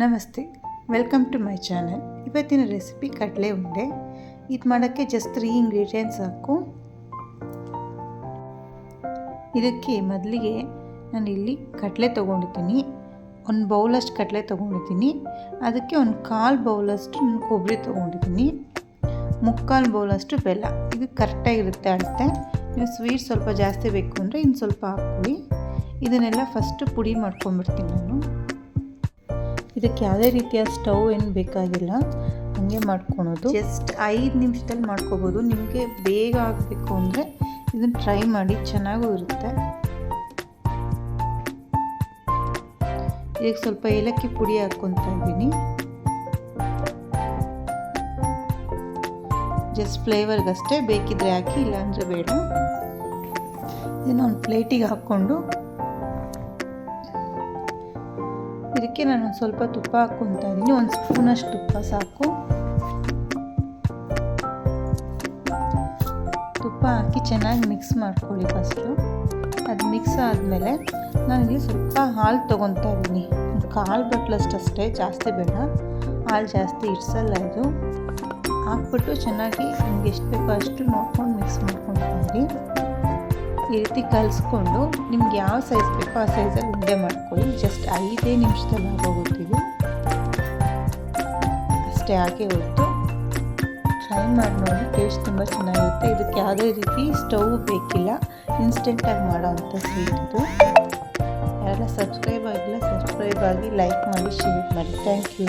ನಮಸ್ತೆ welcome to my channel ಇವತ್ತಿನ recipe ಕಡಲೆ ಉಂಡೆ. ಇದು ಮಾಡೋಕ್ಕೆ ಜಸ್ಟ್ ತ್ರೀ ಇಂಗ್ರೀಡಿಯೆಂಟ್ಸ್ ಸಾಕು ಇದಕ್ಕೆ ಮೊದಲಿಗೆ ನಾನು ಇಲ್ಲಿ ಕಡಲೆ ತೊಗೊಂಡಿದ್ದೀನಿ. ಒಂದು ಬೌಲಷ್ಟು ಕಡಲೆ ತೊಗೊಂಡಿದ್ದೀನಿ. ಅದಕ್ಕೆ ಒಂದು ಕಾಲು ಬೌಲಷ್ಟು ನಾನು ಕೊಬ್ಬರಿ ತೊಗೊಂಡಿದ್ದೀನಿ. ಮುಕ್ಕಾಲು ಬೌಲಷ್ಟು ಬೆಲ್ಲ. ಇದು ಕರೆಕ್ಟಾಗಿರುತ್ತೆ ಅಳತೆ. ನೀವು ಸ್ವೀಟ್ ಸ್ವಲ್ಪ ಜಾಸ್ತಿ ಬೇಕು ಅಂದರೆ ಇನ್ನು ಸ್ವಲ್ಪ ಹಾಕ್ಕೊಳ್ಳಿ. ಇದನ್ನೆಲ್ಲ ಫಸ್ಟು ಪುಡಿ ಮಾಡ್ಕೊಂಬಿಡ್ತೀನಿ ನಾನು. ಇದಕ್ಕೆ ಯಾವುದೇ ರೀತಿಯ ಸ್ಟವ್ ಏನು ಬೇಕಾಗಿಲ್ಲ. ಹಾಗೆ ಮಾಡ್ಕೊಳೋದು. ಜಸ್ಟ್ ಐದು ನಿಮಿಷದಲ್ಲಿ ಮಾಡ್ಕೋಬೋದು. ನಿಮಗೆ ಬೇಗ ಆಗಬೇಕು ಅಂದರೆ ಇದನ್ನು ಟ್ರೈ ಮಾಡಿ. ಚೆನ್ನಾಗೂ ಇರುತ್ತೆ. ಇದಕ್ಕೆ ಸ್ವಲ್ಪ ಏಲಕ್ಕಿ ಪುಡಿ ಹಾಕ್ಕೊತಾ ಇದ್ದೀನಿ. ಜಸ್ಟ್ ಫ್ಲೇವರ್ಗಷ್ಟೇ ಬೇಕಿದ್ರೆ ಹಾಕಿ, ಇಲ್ಲಾಂದರೆ ಬೇಡ. ಇದನ್ನು ಒಂದು ಪ್ಲೇಟಿಗೆ ಹಾಕ್ಕೊಂಡು ಇದಕ್ಕೆ ನಾನು ಸ್ವಲ್ಪ ತುಪ್ಪ ಹಾಕ್ಕೊತಾ ಇದ್ದೀನಿ ಒಂದು ಸ್ಪೂನಷ್ಟು ತುಪ್ಪ ಸಾಕು. ತುಪ್ಪ ಹಾಕಿ ಚೆನ್ನಾಗಿ ಮಿಕ್ಸ್ ಮಾಡ್ಕೊಳ್ಳಿ ಫಸ್ಟು ಅದು ಮಿಕ್ಸ್ ಆದಮೇಲೆ ನಾನಿಲ್ಲಿ ಸ್ವಲ್ಪ ಹಾಲು ತೊಗೊತಾ ಇದ್ದೀನಿ. ಕಾಲು ಬಟ್ಲಷ್ಟು ಅಷ್ಟೇ ಜಾಸ್ತಿ ಬೇಡ. ಹಾಲು ಜಾಸ್ತಿ ಇಡ್ಸಲ್ಲ ಇದು. ಹಾಕ್ಬಿಟ್ಟು ಚೆನ್ನಾಗಿ ನಿಮ್ಗೆ ಎಷ್ಟು ಬೇಕೋ ಅಷ್ಟು ನೋಡ್ಕೊಂಡು ಮಿಕ್ಸ್ ಮಾಡ್ಕೊಂಡು ಬನ್ನಿ ಈ ರೀತಿ ಕಲಿಸ್ಕೊಂಡು ನಿಮ್ಗೆ ಯಾವ ಸೈಜ್ ಬೇಕೋ ಆ ಸೈಜಲ್ಲಿ ಉಂಡೆ ಮಾಡ್ಕೊಳ್ಳಿ. ಐದೇ ನಿಮಿಷದಲ್ಲಿ ಆಗೋಗುತ್ತಿದ್ದು ಅಷ್ಟೇ ಹಾಗೆ ಹೊರತು ಟ್ರೈ ಮಾಡಿ ನೋಡಿ ಟೇಸ್ಟ್ ತುಂಬ ಚೆನ್ನಾಗಿರುತ್ತೆ. ಇದಕ್ಕೆ ಯಾವುದೇ ರೀತಿ ಸ್ಟವ್ ಬೇಕಿಲ್ಲ. ಇನ್ಸ್ಟೆಂಟಾಗಿ ಮಾಡೋ ಅಂಥ ಸ್ವೀಟ್ ಇದು. ಯಾರೆಲ್ಲ ಸಬ್ಸ್ಕ್ರೈಬ್ ಆಗಿಲ್ಲ ಸಬ್ಸ್ಕ್ರೈಬ್ ಆಗಿ ಲೈಕ್ ಮಾಡಿ ಶೇರ್ ಮಾಡಿ. Thank you